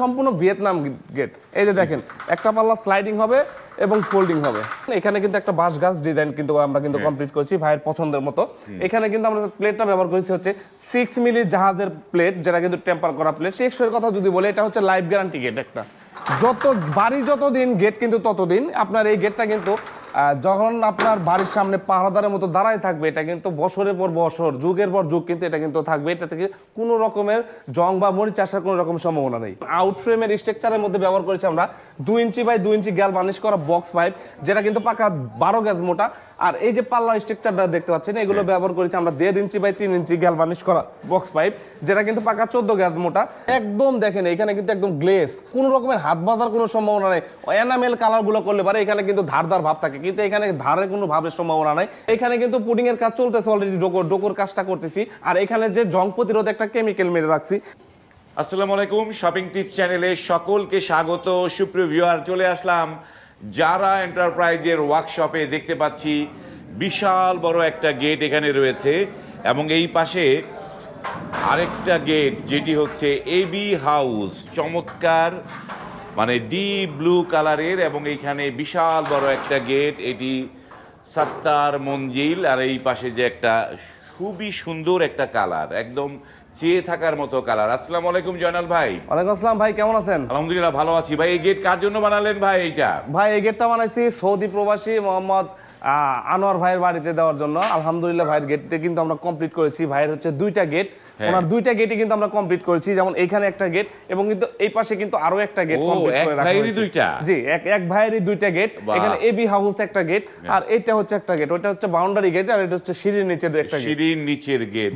সম্পূর্ণ Vietnam gate. এই যে দেখেন একটা পাল্লা স্লাইডিং হবে এবং ফোল্ডিং হবে। এখানে কিন্তু একটা বাঁশ গাছ ডিজাইন কিন্তু আমরা কিন্তু কমপ্লিট করেছি ভাইয়ের পছন্দের মতো। এখানে কিন্তু আমরা প্লেটটা ব্যবহার করেছি হচ্ছে সিক্স মিলি জাহাজের প্লেট যেটা কিন্তু টেম্পার করা প্লেট টেক্সের কথা যদি বলি এটা হচ্ছে লাইফ গ্যারান্টি গেট একটা। যত বাড়ি যতদিন গেট কিন্তু ততদিন আপনার এই গেটটা কিন্তু যখন আপনার বাড়ির সামনে পাহারাদারের মতো দাঁড়ায় থাকবে এটা কিন্তু বছরের পর বছর যুগের পর যুগ কিন্তু এটা কিন্তু থাকবে। এটা থেকে কোনো রকমের জং বা মরিচ আসার কোনো রকম সম্ভাবনা নেই। আউট ফ্রেমের স্ট্রাকচারের মধ্যে ব্যবহার করেছি আমরা দুই ইঞ্চি বাই দুই ইঞ্চি গ্যাল বানিশ করা বক্স পাইপ যেটা কিন্তু পাকা বারো গ্যাস মোটা। আর এই যে পাল্লা স্ট্রাকচারটা দেখতে পাচ্ছেন এগুলো ব্যবহার করেছি আমরা দেড় ইঞ্চি বাই তিন ইঞ্চি গ্যাল বানিশ করা বক্স পাইপ যেটা কিন্তু পাকা চোদ্দ গ্যাস মোটা। একদম দেখেন এখানে কিন্তু একদম গ্লেস কোনো রকমের হাত বাঁধার কোনো সম্ভাবনা নেই। এনামেল কালারগুলো করলে পারে এখানে কিন্তু ধার ধার ভাব থাকে। কিন্তু এখানে ধারের কোনো ভাবের সম্ভাবনা নাই। এখানে কিন্তু পুডিং এর কাজ চলতেছে অলরেডি ডোকর ডোকর কাজটা করতেছি। আর এখানে যে জং প্রতিরোধ একটা কেমিক্যাল মেরে রাখছি। আসসালামু আলাইকুম শপিং টিপস চ্যানেলে সকলকে স্বাগত, সুপ্রিয় ভিউয়ার চলে আসলাম যারা এন্টারপ্রাইজের ওয়ার্কশপে দেখতে পাচ্ছি বিশাল বড় একটা গেট এখানে রয়েছে এবং এই পাশে আরেকটা গেট যেটি হচ্ছে এবি হাউস চমৎকার মানে ডিপ ব্লু কালারের এবং এইখানে বিশাল বড় একটা গেট এটি সাত্তার মঞ্জিল আর এই পাশে যে একটা খুবই সুন্দর একটা কালার একদম চেয়ে থাকার মতো কালার আসসালামু আলাইকুম জয়নাল ভাই। ওয়ালাইকুম আসসালাম ভাই কেমন আছেন? আলহামদুলিল্লাহ ভালো আছি। ভাই এই গেট কার জন্য বানালেন ভাই এইটা? ভাই এই গেটটা বানাইছি সৌদি প্রবাসী মোহাম্মদ আনোয়ার ভাইয়ের বাড়িতে দেওয়ার জন্য আলহামদুলিল্লাহ ভাইয়ের গেটটা কিন্তু আমরা কমপ্লিট করেছি ভাইয়ের হচ্ছে দুইটা গেট হ্যাঁ। ওনার দুইটা গেটই কিন্তু আমরা কমপ্লিট করেছি যেমন এইখানে একটা গেট এবং কিন্তু এই পাশে কিন্তু আরও একটা গেট কমপ্লিট করে রাখা হয়েছে। দুইটা? জি এক এক ভাইয়েরই দুইটা গেট। হ্যাঁ। এখানে এবি হাউস একটা গেট আর এটা হচ্ছে একটা গেট ওটা হচ্ছে বাউন্ডারি গেট আর এটা হচ্ছে সিঁড়ির নিচের একটা গেট সিঁড়ির নিচের গেট।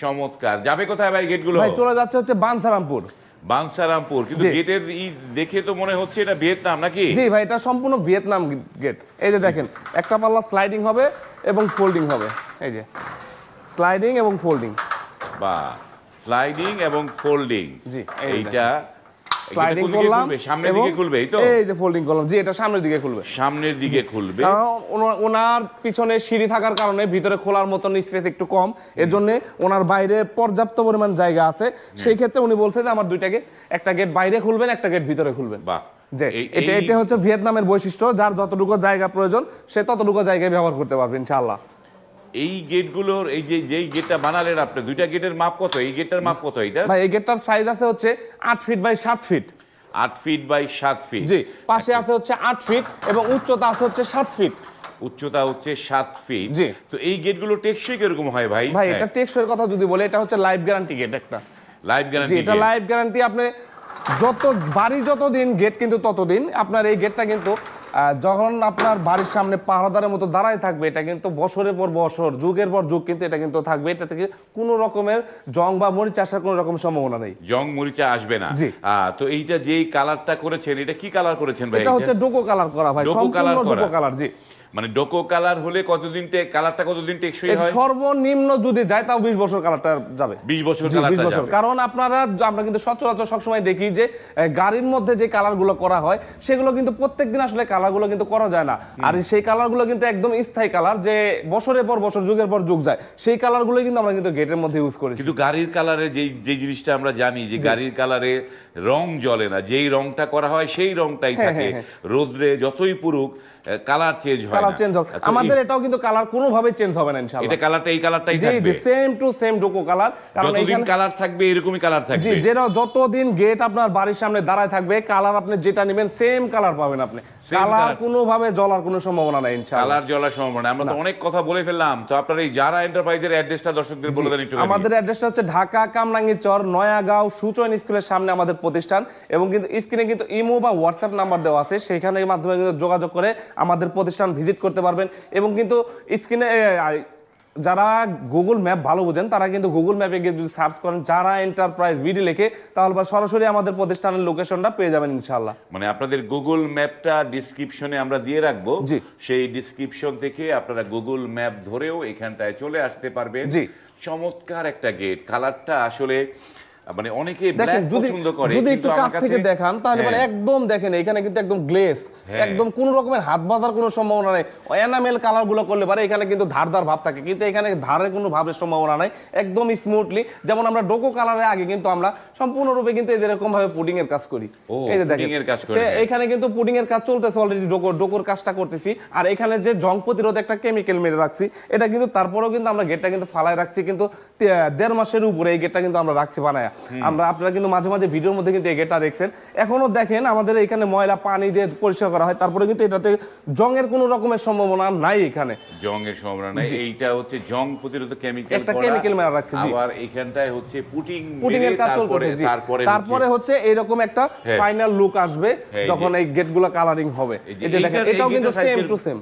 চমৎকার যাবে কোথায় ভাই গেটগুলো ভাই চলে যাচ্ছে হচ্ছে বানসারামপুর বানসারামপুর কিন্তু গেটের ই দেখে তো মনে হচ্ছে এটা ভিয়েতনাম নাকি? জি ভাই এটা সম্পূর্ণ ভিয়েতনাম গেট। এই যে দেখেন একটা পাল্লা স্লাইডিং হবে এবং ফোল্ডিং হবে। এই যে স্লাইডিং এবং ফোল্ডিং বা স্লাইডিং এবং ফোল্ডিং জি, এইটা স্লাইডিং করলাম সামনের দিকে খুলবে এই তো? এই যে ফোল্ডিং করলাম জি এটা সামনের দিকে খুলবে। সামনের দিকে খুলবে। কারণ ওনার পিছনে সিঁড়ি থাকার কারণে ভিতরে খোলার মতন স্পেস একটু কম। এর জন্য ওনার বাইরে পর্যাপ্ত পরিমাণ জায়গা আছে। সেই ক্ষেত্রে উনি বলছে যে আমার দুইটা গেট একটা গেট বাইরে খুলবেন একটা গেট ভিতরে খুলবেন। বাহ। যে এটা এটা হচ্ছে ভিয়েতনামের বৈশিষ্ট্য। যার যতটুকু জায়গা প্রয়োজন সে ততটুকু জায়গায় ব্যবহার করতে পারবে ইনশাআল্লাহ। এই গেটগুলোর এই যে যেই গেটটা বানালেন আপনি দুইটা গেটের মাপ কত? এই গেটটার মাপ কত এটা ভাই এই গেটটার সাইজ আছে হচ্ছে আট ফিট বাই সাত ফিট আট ফিট বাই সাত ফিট জি পাশে আছে হচ্ছে আট ফিট এবং উচ্চতা আছে হচ্ছে সাত ফিট উচ্চতা হচ্ছে সাত ফিট জি। তো এই গেটগুলো টেকসই কীরকম হয় ভাই? ভাই এটা টেক্সটের কথা যদি বলে এটা হচ্ছে লাইফ গ্যারান্টি গেট একটা। লাইফ জি গ্যারান্টি এটা লাইফ গ্যারান্টি আপনি যত বাড়ি যত দিন গেট কিন্তু ততদিন আপনার এই গেটটা কিন্তু যখন আপনার বাড়ির সামনে পাহারাদারের মতো দাঁড়ায় থাকবে এটা কিন্তু বছরের পর বছর যুগের পর যুগ কিন্তু এটা কিন্তু থাকবে। এটা থেকে কোনো রকমের জং বা মরিচ আসার কোনো রকম সম্ভাবনা নেই? জং মরিচা আসবে না। জি। আহ, তো এইটা যেই কালারটা করেছেন এটা কি কালার করেছেন ভাই? এটা হচ্ছে ডোকো কালার করা ভাই ডোকো সম্পূর্ণ ডোকো কালার জি। মানে ডোকো কালার হলে কতদিন কালারটা কতদিন টেকসই হয়? সর্বনিম্ন যদি যায় তাও বিশ বছর কালারটা যাবে। 20 বছর কালারটা 20 যাবে। কারণ আপনারা আমরা কিন্তু সচরাচর সবসময় দেখি যে গাড়ির মধ্যে যে কালারগুলো করা হয় সেগুলো কিন্তু প্রত্যেকদিন আসলে কালারগুলো কিন্তু করা যায় না। আর সেই কালারগুলো কিন্তু একদম স্থায়ী কালার যে বছরের পর বছর যুগের পর যুগ যায় সেই কালারগুলো কিন্তু আমরা কিন্তু গেটের মধ্যে ইউজ করি কিন্তু গাড়ির কালারে যেই যে জিনিসটা আমরা জানি যে গাড়ির কালারে রং জ্বলে না যেই রংটা করা হয় সেই রংটাই হ্যাঁ, থাকে। হ্যাঁ, রোদ্রে যতই পুরুক কালার চেঞ্জ হয় কালার চেঞ্জ হবে আমাদের এটাও কিন্তু কালার কোনোভাবে চেঞ্জ হবে না ইনশাআল্লাহ। এটা কালারটা এই কালারটাই থাকবে। জি সেম টু সেম ডোকো কালার যতদিন কালার থাকবে এরকমই কালার জি থাকবে। যেটা যতদিন গেট আপনার বাড়ির সামনে দাঁড়ায় থাকবে কালার আপনি যেটা নেবেন সেম কালার পাবেন আপনি। কালার কোনোভাবে জ্বলার কোনো সম্ভাবনা নাই ইনশাআল্লাহ। কালার জ্বলার সম্ভাবনা আমরা তো অনেক কথা বলে ফেললাম। তো আপনার এই যারা এন্টারপ্রাইজের অ্যাড্রেসটা দর্শকদের বলে দেন একটু আমাদের অ্যাড্রেসটা হচ্ছে ঢাকা কামরাঙ্গি চর নয়াগাঁও সুচয়ন স্কুলের সামনে আমাদের প্রতিষ্ঠান। এবং কিন্তু স্ক্রিনে কিন্তু ইমো বা হোয়াটসঅ্যাপ নাম্বার দেওয়া আছে। সেখানে মাধ্যমে যোগাযোগ করে আমাদের প্রতিষ্ঠান ভিজিট করতে পারবেন। এবং কিন্তু স্ক্রিনে যারা গুগল ম্যাপ ভালো বোঝেন তারা কিন্তু গুগল ম্যাপে গিয়ে যদি সার্চ করেন যারা এন্টারপ্রাইজ ভিডি লেখে তাহলে বা সরাসরি আমাদের প্রতিষ্ঠানের লোকেশনটা পেয়ে যাবেন ইনশাল্লাহ মানে আপনাদের গুগল ম্যাপটা ডিসক্রিপশনে আমরা দিয়ে রাখব। জি। সেই ডিসক্রিপশন থেকে আপনারা গুগল ম্যাপ ধরেও এখানটায় চলে আসতে পারবেন। জি। চমৎকার একটা গেট কালারটা আসলে মানে অনেকে দেখেন যদি পছন্দ করে যদি একটু কাছ থেকে দেখান তাহলে মানে হ্যাঁ, একদম দেখেন এখানে কিন্তু একদম গ্লেস হ্যাঁ। একদম কোন রকমের হাত বাঁধার কোনো সম্ভাবনা নেই। এনামেল কালারগুলো করলে পারে এখানে কিন্তু ধার ধার ভাব থাকে কিন্তু এখানে ধারের কোনো ভাবের সম্ভাবনা নাই একদম স্মুথলি যেমন আমরা ডোকো কালারে আগে কিন্তু আমরা সম্পূর্ণরূপে কিন্তু এই ভাবে পুডিং এর কাজ করি। এই যে দেখেন হ্যাঁ। এখানে কিন্তু পুডিং এর কাজ চলতেছে অলরেডি ডোকো ডোকোর কাজটা করতেছি। আর এখানে যে জং প্রতিরোধ একটা কেমিক্যাল মেরে রাখছি এটা কিন্তু তারপরেও কিন্তু আমরা গেটটা কিন্তু ফালায় রাখছি কিন্তু দেড় মাসের উপরে এই গেটটা কিন্তু আমরা রাখছি বানায়া। আমরা আপনারা কিন্তু মাঝে মাঝে ভিডিওর মধ্যে কিন্তু গেটটা দেখছেন। এখনও দেখেন আমাদের এখানে ময়লা পানি দিয়ে পরিষ্কার করা হয় তারপরে কিন্তু এটাতে জংয়ের কোনো রকমের সম্ভাবনা নাই এখানে। জং এর সম্ভাবনা নাই। এইটা হচ্ছে জং প্রতিরোধ কেমিক্যাল একটা chemical মেরা রাখছে, জি। আবার এখানটায় হচ্ছে পুটিং পুডিং এর কাজ তারপরে জি। তারপরে হচ্ছে এরকম একটা হ্যাঁ। ফাইনাল লুক আসবে হ্যাঁ, এই যখন এই গেটগুলো কালারিং হবে। যে দেখেন এটাও কিন্তু সেম টু সেম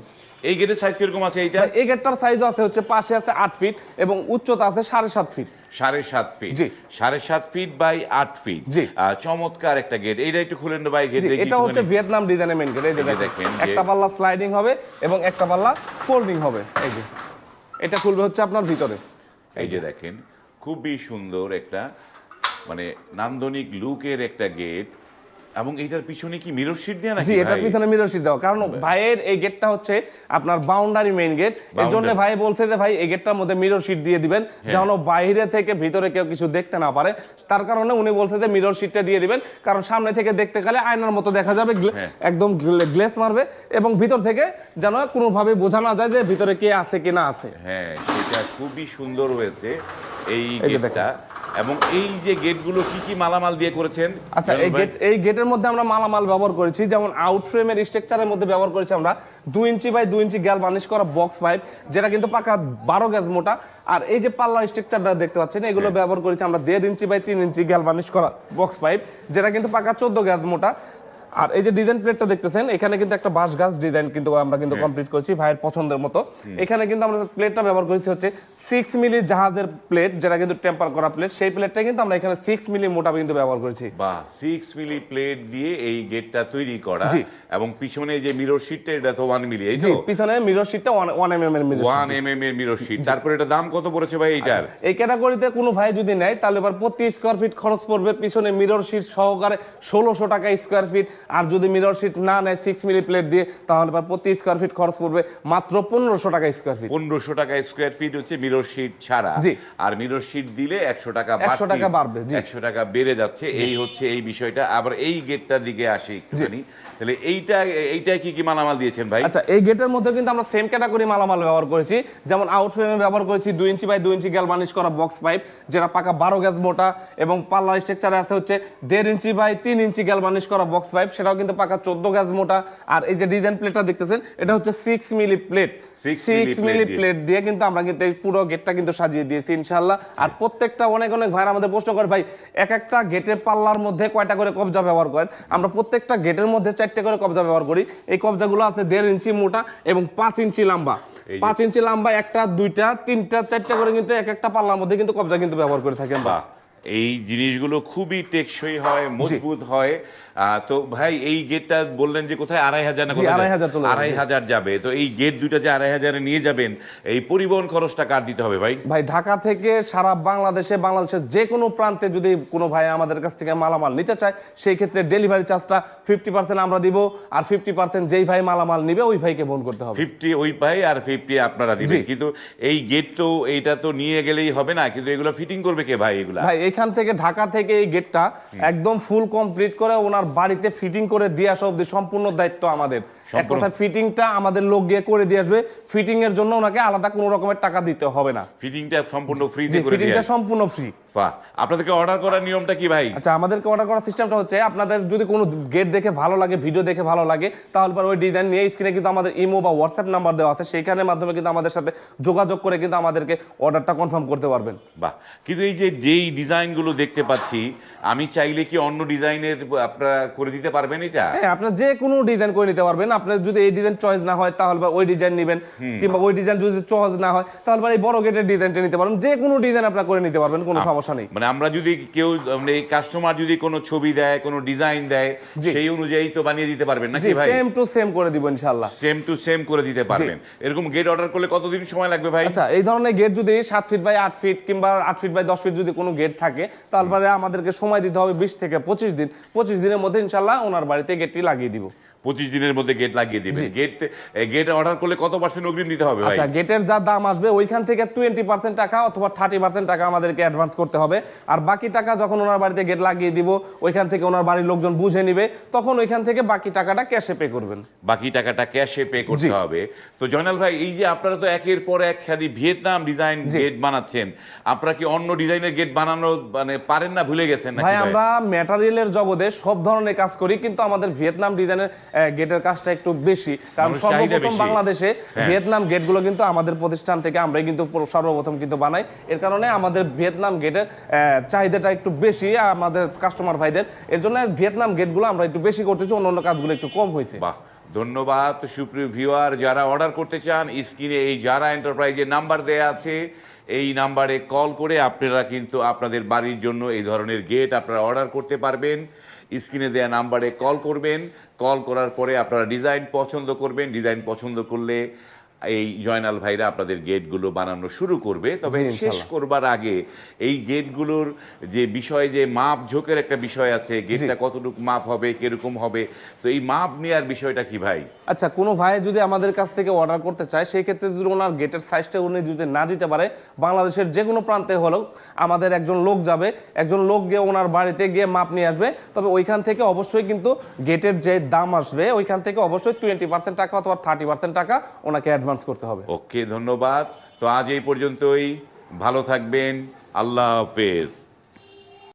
এই গেটের সাইজ কীরকম আছে এইটা? এই গেটটার সাইজ আছে হচ্ছে পাশে আছে আট ফিট এবং উচ্চতা আছে সাড়ে সাত ফিট সাড়ে সাত ফিট জি। সাড়ে সাত ফিট বাই আট ফিট জি। চমৎকার একটা গেট এইটা একটু খুলেন ভাই গেট দেখি এটা হচ্ছে ভিয়েতনাম ডিজাইনের মেন গেট এই দেখেন একটা পাল্লা স্লাইডিং হবে এবং একটা পাল্লা ফোল্ডিং হবে। এই যে এটা খুলবে হচ্ছে আপনার ভিতরে। এই যে দেখেন খুবই সুন্দর একটা মানে নান্দনিক লুকের একটা গেট এবং এটার পিছনে কি মিরর শিট দেয়া নাকি জি এটার পিছনে মিরর শীট দেওয়া। কারণ ভাইয়ের এই গেটটা হচ্ছে আপনার বাউন্ডারি মেইন গেটের জন্য ভাই বলছে যে ভাই এই গেটটার মধ্যে মিরর শীট দিয়ে দিবেন হ্যাঁ। যেন বাইরে থেকে ভিতরে কেউ কিছু দেখতে না পারে। তার কারণে উনি বলছে যে মিরর শীটটা দিয়ে দিবেন কারণ সামনে থেকে দেখতে গেলে আয়নার মতো দেখা যাবে হ্যাঁ। একদম গ্লেস মারবে এবং ভিতর থেকে যেন কোনোভাবে বোঝা না যায় যে ভিতরে কে আছে কি না আছে। হ্যাঁ সেটা খুবই সুন্দর হয়েছে এই এই গেটটা এবং এই যে গেটগুলো কি কি মালামাল দিয়ে করেছেন? আচ্ছা এই গেট এই গেটের মধ্যে আমরা মালামাল ব্যবহার করেছি। যেমন আউট ফ্রেমের স্ট্রাকচারের মধ্যে ব্যবহার করেছি আমরা। দুই ইঞ্চি বাই দুই ইঞ্চি গ্যাল বার্নিশ করা বক্স পাইপ যেটা কিন্তু পাকা বারো গ্যাস মোটা। আর এই যে পাল্লার স্ট্রাকচারটা দেখতে পাচ্ছেন এগুলো হ্যাঁ। ব্যবহার করেছি আমরা দেড় ইঞ্চি বাই তিন ইঞ্চি গ্যাল বানিশ করা বক্স পাইপ যেটা কিন্তু পাকা চোদ্দ গ্যাস মোটা। আর এই যে ডিজাইন প্লেটটা দেখতেছেন এখানে কিন্তু একটা বাঁশ গাছ ডিজাইন কিন্তু আমরা কিন্তু কমপ্লিট করেছি ভাইয়ের পছন্দের মতো। এখানে কিন্তু আমরা প্লেটটা ব্যবহার করেছি হচ্ছে সিক্স মিলি জাহাজের প্লেট যেটা কিন্তু টেম্পার করা প্লেট সেই প্লেটটা কিন্তু আমরা এখানে সিক্স মিলি মোটা কিন্তু ব্যবহার করেছি। বাহ সিক্স মিলি প্লেট দিয়ে এই গেটটা তৈরি করা এবং পিছনে যে মিরর শিটটা এটা তো ওয়ান মিলি এই তো? পিছনে মিরর শিটটা ওয়ান এম এম এর মিরর ওয়ান এম এম এর মিরর শিট তারপরে এটা দাম কত পড়েছে ভাই এইটার এই ক্যাটাগরিতে কোনো ভাই যদি নেয় তাহলে এবার প্রতি স্কোয়ার ফিট খরচ পড়বে পিছনে মিরর শিট সহকারে ষোলোশো টাকা স্কোয়ার ফিট আর যদি মিরর শিট না নেয় সিক্স মিলি প্লেট দিয়ে তাহলে প্রতি স্কোয়ার ফিট খরচ পড়বে মাত্র পনেরোশো টাকা স্কোয়ার ফিট পনেরোশো টাকা স্কোয়ার ফিট হচ্ছে মিরর শিট ছাড়া। জি। আর মিরর শিট দিলে একশো টাকা 100 টাকা বাড়বে। একশো টাকা বেড়ে যাচ্ছে। এই হচ্ছে এই বিষয়টা। আবার এই গেটটার দিকে আসি একটুখানি। তাহলে এইটা এইটা কি কি মালামাল দিয়েছেন ভাই? আচ্ছা এই গেটের মধ্যে কিন্তু আমরা সেম ক্যাটাগরি মালামাল ব্যবহার করেছি। যেমন আউট ফ্রেমে ব্যবহার করেছি দুই ইঞ্চি বাই দুই ইঞ্চি গ্যাল বার্নিশ করা বক্স পাইপ যেটা পাকা বারো গ্যাস মোটা এবং পাল্লার স্ট্রাকচারে আছে হচ্ছে দেড় ইঞ্চি বাই তিন ইঞ্চি গ্যাল বার্নিশ করা বক্স পাইপ সেটাও কিন্তু পাকা চোদ্দ গ্যাস মোটা। আর এই যে ডিজাইন প্লেটটা দেখতেছেন এটা হচ্ছে six milli plate six milli plate দিয়ে কিন্তু আমরা কিন্তু এই পুরো গেটটা কিন্তু সাজিয়ে দিয়েছি ইনশাল্লাহ আর প্রত্যেকটা অনেক অনেক ভাই আমাদের প্রশ্ন করে ভাই এক একটা গেটের পাল্লার মধ্যে কয়টা করে কবজা ব্যবহার করেন? আমরা প্রত্যেকটা গেটের মধ্যে চারটে করে কবজা ব্যবহার করি। এই কবজাগুলো আছে দেড় ইঞ্চি মোটা এবং পাঁচ ইঞ্চি লম্বা। পাঁচ ইঞ্চি লম্বা একটা দুইটা তিনটা চারটা করে কিন্তু এক একটা পাল্লার মধ্যে কিন্তু কবজা কিন্তু ব্যবহার করে থাকি আমরা বাহ। এই জিনিসগুলো খুবই টেকসই হয় মজবুত হয়। তো ভাই এই গেটটা বললেন যে কোথায়? আড়াই হাজার না আড়াই যাবে? হাজার আড়াই হাজার যাবে। তো এই গেট দুইটা যে আড়াই হাজারে নিয়ে যাবেন এই পরিবহন খরচটা কার দিতে হবে ভাই? ভাই ঢাকা থেকে সারা বাংলাদেশে বাংলাদেশের যে কোনো প্রান্তে যদি কোনো ভাই আমাদের কাছ থেকে মালামাল নিতে চায় সেই ক্ষেত্রে ডেলিভারি চার্জটা ফিফটি পার্সেন্ট আমরা দিব আর ফিফটি পার্সেন্ট যেই ভাই মালামাল নিবে ওই ভাইকে বহন করতে হবে। ফিফটি ওই ভাই আর ফিফটি আপনারা দিবেন। কিন্তু এই গেট তো এইটা তো নিয়ে গেলেই হবে না কিন্তু এগুলো ফিটিং করবে কে ভাই এগুলো? ভাই এখান থেকে ঢাকা থেকে এই গেটটা একদম ফুল কমপ্লিট করে ওনার বাড়িতে ফিটিং করে দিয়ে আসা অব্দি সম্পূর্ণ দায়িত্ব আমাদের। এক কথা ফিটিংটা আমাদের লোক গিয়ে করে দিয়ে আসবে। ফিটিং এর জন্য ওনাকে আলাদা কোনো রকমের টাকা দিতে হবে না। ফিটিংটা সম্পূর্ণ জি ফ্রিতে করে ফিটিংটা সম্পূর্ণ ফ্রি বাহ। আপনাদেরকে অর্ডার করার নিয়মটা কি ভাই? আচ্ছা আমাদেরকে অর্ডার করার সিস্টেমটা হচ্ছে আপনাদের যদি কোনো গেট দেখে ভালো লাগে ভিডিও দেখে ভালো লাগে তাহলে পর ওই ডিজাইন নিয়ে স্ক্রিনে কিন্তু আমাদের ইমো বা হোয়াটসঅ্যাপ নাম্বার দেওয়া আছে সেইখানের মাধ্যমে কিন্তু আমাদের সাথে যোগাযোগ করে কিন্তু আমাদেরকে অর্ডারটা কনফার্ম করতে পারবেন। বাহ। কিন্তু এই যে যেই ডিজাইনগুলো দেখতে পাচ্ছি আমি চাইলে কি অন্য ডিজাইনের আপনারা করে দিতে পারবেন এটা? হ্যাঁ আপনার যে কোনো ডিজাইন করে নিতে পারবেন। আপনার যদি এই ডিজাইন চয়েস না হয় তাহলে বা ওই ডিজাইন নেবেন কিংবা ওই ডিজাইন যদি চয়েস না হয় তাহলে এই বড় গেটের ডিজাইনটা নিতে পারবেন যে কোনো ডিজাইন আপনার করে নিতে পারবেন কোনো সমস্যা নেই। মানে আমরা যদি কেউ মানে এই কাস্টমার যদি কোনো ছবি দেয় কোনো ডিজাইন দেয় সেই অনুযায়ী তো বানিয়ে দিতে পারবেন নাকি ভাই? সেম টু সেম করে দিব ইনশাআল্লাহ। সেম টু সেম করে দিতে পারবেন। এরকম গেট অর্ডার করলে কতদিন সময় লাগবে ভাই? আচ্ছা এই ধরনের গেট যদি সাত ফিট বাই আট ফিট কিংবা আট ফিট বাই দশ ফিট যদি কোনো গেট থাকে তারপরে আমাদেরকে সময় দিতে হবে বিশ থেকে পঁচিশ দিন। পঁচিশ দিনের মধ্যে ইনশাল্লাহ ওনার বাড়িতে গেটটি লাগিয়ে দিব। পঁচিশ দিনের মধ্যে গেট লাগিয়ে দিবেন গেট গেট অর্ডার করলে কত পার্সেন্ট অগ্রিম দিতে হবে আচ্ছা গেটের যা দাম আসবে ওইখান থেকে টোয়েন্টি পার্সেন্ট টাকা অথবা থার্টি পার্সেন্ট টাকা আমাদেরকে অ্যাডভান্স করতে হবে। আর বাকি টাকা যখন ওনার বাড়িতে গেট লাগিয়ে দিব ওইখান থেকে ওনার বাড়ির লোকজন বুঝে নিবে তখন ওইখান থেকে বাকি টাকাটা ক্যাশে পে করবেন। বাকি টাকাটা ক্যাশে পে করতে হবে। তো জয়নাল ভাই এই যে আপনারা তো একের পর এক খালি ভিয়েতনাম ডিজাইন গেট বানাচ্ছেন আপনারা কি অন্য ডিজাইনের গেট বানানো মানে পারেন না ভুলে গেছেন ভাই আমরা ম্যাটারিয়ালের জগতে সব ধরনের কাজ করি কিন্তু আমাদের ভিয়েতনাম ডিজাইনের গেটের কাজটা একটু বেশি। কারণ সর্বপ্রথম বাংলাদেশে হ্যাঁ। ভিয়েতনাম গেটগুলো কিন্তু আমাদের প্রতিষ্ঠান থেকে আমরাই কিন্তু সর্বপ্রথম কিন্তু বানাই। এর কারণে আমাদের ভিয়েতনাম গেটের চাহিদাটা একটু বেশি আমাদের কাস্টমার ভাইদের। এর জন্য ভিয়েতনাম গেটগুলো আমরা একটু বেশি করতেছি অন্য অন্য কাজগুলো একটু কম হয়েছে। বাহ ধন্যবাদ সুপ্রিয় ভিউয়ার যারা অর্ডার করতে চান স্ক্রিনে এই যারা এন্টারপ্রাইজের নাম্বার দেয়া আছে। এই নাম্বারে কল করে আপনারা কিন্তু আপনাদের বাড়ির জন্য এই ধরনের গেট আপনারা অর্ডার করতে পারবেন। স্ক্রিনে দেওয়া নাম্বারে কল করবেন। কল করার পরে আপনারা ডিজাইন পছন্দ করবেন। ডিজাইন পছন্দ করলে এই জয়নাল ভাইরা আপনাদের গেটগুলো বানানো শুরু করবে। তবে শেষ করবার আগে এই গেটগুলোর যে বিষয় যে মাপ ঝোঁকের একটা বিষয় আছে গেটটা কতটুকু মাপ হবে কীরকম হবে তো এই মাপ নেওয়ার বিষয়টা কি ভাই? আচ্ছা কোনো ভাই যদি আমাদের কাছ থেকে অর্ডার করতে চায় সেই ক্ষেত্রে যদি ওনার গেটের সাইজটা উনি যদি না দিতে পারে বাংলাদেশের যে কোনো প্রান্তে হলেও আমাদের একজন লোক যাবে একজন লোক গিয়ে ওনার বাড়িতে গিয়ে মাপ নিয়ে আসবে। তবে ওইখান থেকে অবশ্যই কিন্তু গেটের যে দাম আসবে ওইখান থেকে অবশ্যই টোয়েন্টি পার্সেন্ট টাকা অথবা থার্টি পার্সেন্ট টাকা ওনাকে অ্যাডভান্স করতে হবে। ওকে ধন্যবাদ। তো আজ এই পর্যন্তই। ভালো থাকবেন। আল্লাহ হাফেজ।